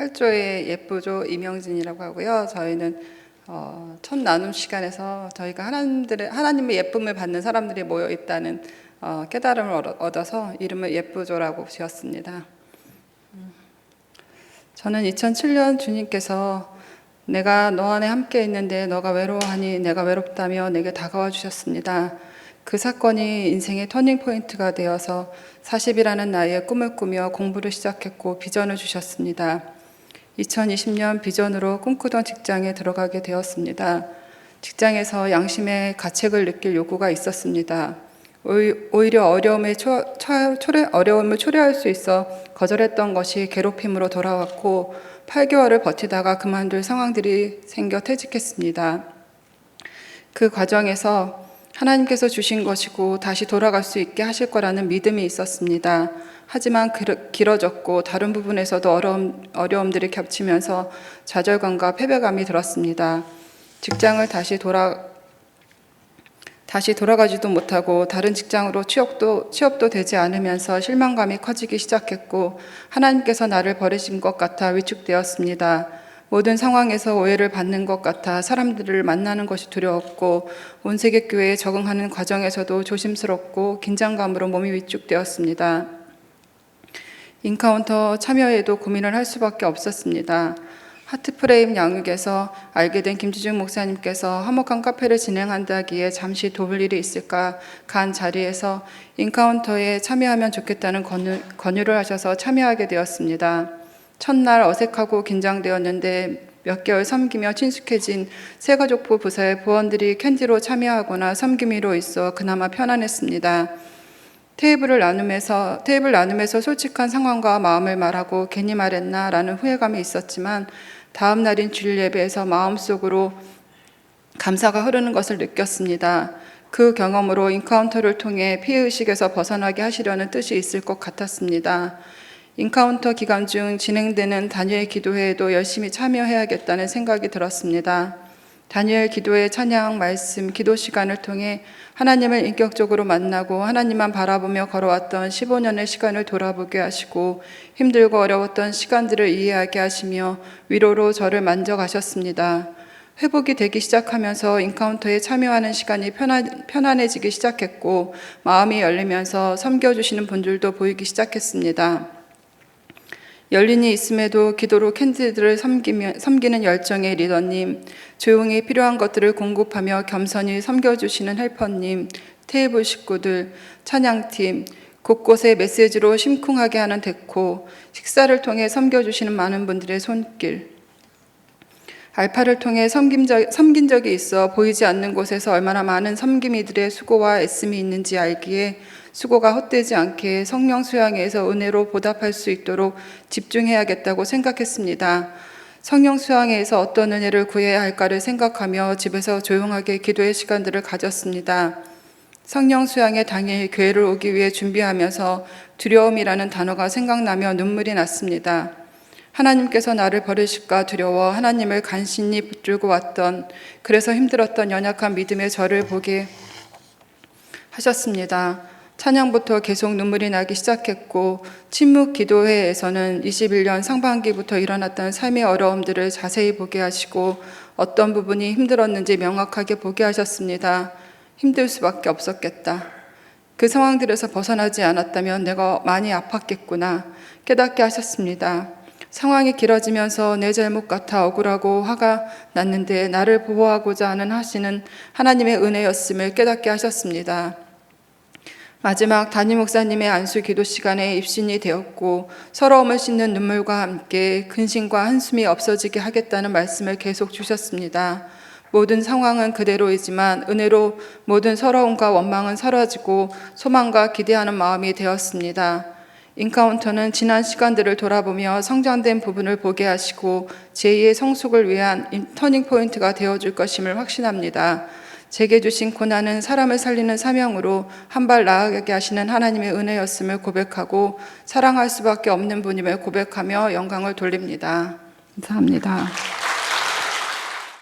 8조의 예쁘조 이명진이라고 하고요. 저희는 어, 첫 나눔 시간에서 저희가 하나님들의 하나님의 예쁨을 받는 사람들이 모여 있다는 어, 깨달음을 얻어- 얻어서 이름을 예쁘조라고 지었습니다. 음, 저는 2007년 주님께서 내가 너 안에 함께 있는데 너가 외로워하니 내가 외롭다며 내게 다가와 주셨습니다. 그 사건이 인생의 터닝 포인트가 되어서 40이라는 나이에 꿈을 꾸며 공부를 시작했고 비전을 주셨습니다. 2020년 비전으로 꿈꾸던 직장에 들어가게 되었습니다. 직장에서 양심의 가책을 느낄 요구가 있었습니다. 오히- 오히려 어려움에 초, 초, 초래, 어려움을 초래할 수 있어 거절했던 것이 괴롭힘으로 돌아왔고 8개월을 버티다가 그만둘 상황들이 생겨 퇴직했습니다. 그 과정에서 하나님께서 주신 것이고 다시 돌아갈 수 있게 하실 거라는 믿음이 있었습니다. 하지만 길- 길어졌고 다른 부분에서도 어려움, 어려움들이 겹치면서 좌절감과 패배감이 들었습니다. 직장을 다시 돌아 다시 돌아가지도 못하고 다른 직장으로 취업도 취업도 되지 않으면서 실망감이 커지기 시작했고 하나님께서 나를 버리신 것 같아 위축되었습니다. 모든 상황에서 오해를 받는 것 같아 사람들을 만나는 것이 두려웠고 온 세계 교회에 적응하는 과정에서도 조심스럽고 긴장감으로 몸이 위축되었습니다. 인카운터 참여에도 고민을 할 수밖에 없었습니다. 하트프레임 양육에서 알게 된 김지중 목사님께서 화목한 카페를 진행한다기에 잠시 도울 일이 있을까 간 자리에서 인카운터에 참여하면 좋겠다는 권유, 권유를 하셔서 참여하게 되었습니다. 첫날 어색하고 긴장되었는데 몇 개월 섬기며 친숙해진 새가족부 부사의 부원들이 캔디로 참여하거나 섬김이로 있어 그나마 편안했습니다. 테이블을 나누면서 테이블 나누면서 솔직한 상황과 마음을 말하고 괜히 말했나라는 후회감이 있었지만 다음 날인 주일 예배에서 마음속으로 감사가 흐르는 것을 느꼈습니다. 그 경험으로 인카운터를 통해 피해 의식에서 벗어나게 하시려는 뜻이 있을 것 같았습니다. 인카운터 기간 중 진행되는 다니엘 기도회에도 열심히 참여해야겠다는 생각이 들었습니다. 다니엘 기도회 찬양 말씀 기도 시간을 통해 하나님을 인격적으로 만나고 하나님만 바라보며 걸어왔던 15년의 시간을 돌아보게 하시고 힘들고 어려웠던 시간들을 이해하게 하시며 위로로 저를 만져가셨습니다. 회복이 되기 시작하면서 인카운터에 참여하는 시간이 편안, 편안해지기 시작했고 마음이 열리면서 섬겨주시는 분들도 보이기 시작했습니다. 열린이 있음에도 기도로 캔디들을 섬기는 열정의 리더님, 조용히 필요한 것들을 공급하며 겸손히 섬겨주시는 헬퍼님, 테이블 식구들, 찬양팀, 곳곳에 메시지로 심쿵하게 하는 데코, 식사를 통해 섬겨주시는 많은 분들의 손길, 알파를 통해 섬긴, 적, 섬긴 적이 있어 보이지 않는 곳에서 얼마나 많은 섬김이들의 수고와 애씀이 있는지 알기에 수고가 헛되지 않게 성령 수양에서 은혜로 보답할 수 있도록 집중해야겠다고 생각했습니다. 성령 수양에서 어떤 은혜를 구해야 할까를 생각하며 집에서 조용하게 기도의 시간들을 가졌습니다. 성령 수양의 당일 교회를 오기 위해 준비하면서 두려움이라는 단어가 생각나며 눈물이 났습니다. 하나님께서 나를 버리실까 두려워 하나님을 간신히 붙들고 왔던 그래서 힘들었던 연약한 믿음의 저를 보게 하셨습니다. 찬양부터 계속 눈물이 나기 시작했고 침묵 기도회에서는 21년 상반기부터 일어났던 삶의 어려움들을 자세히 보게 하시고 어떤 부분이 힘들었는지 명확하게 보게 하셨습니다. 힘들 수밖에 없었겠다. 그 상황들에서 벗어나지 않았다면 내가 많이 아팠겠구나 깨닫게 하셨습니다. 상황이 길어지면서 내 잘못 같아 억울하고 화가 났는데 나를 보호하고자 하는 하시는 하나님의 은혜였음을 깨닫게 하셨습니다. 마지막 담임 목사님의 안수 기도 시간에 입신이 되었고 서러움을 씻는 눈물과 함께 근심과 한숨이 없어지게 하겠다는 말씀을 계속 주셨습니다. 모든 상황은 그대로이지만 은혜로 모든 서러움과 원망은 사라지고 소망과 기대하는 마음이 되었습니다. 인카운터는 지난 시간들을 돌아보며 성장된 부분을 보게 하시고 제2의 성숙을 위한 터닝 포인트가 되어 줄 것임을 확신합니다. 제게 주신 고난은 사람을 살리는 사명으로 한 발 나아가게 하시는 하나님의 은혜였음을 고백하고 사랑할 수밖에 없는 분임을 고백하며 영광을 돌립니다. 감사합니다.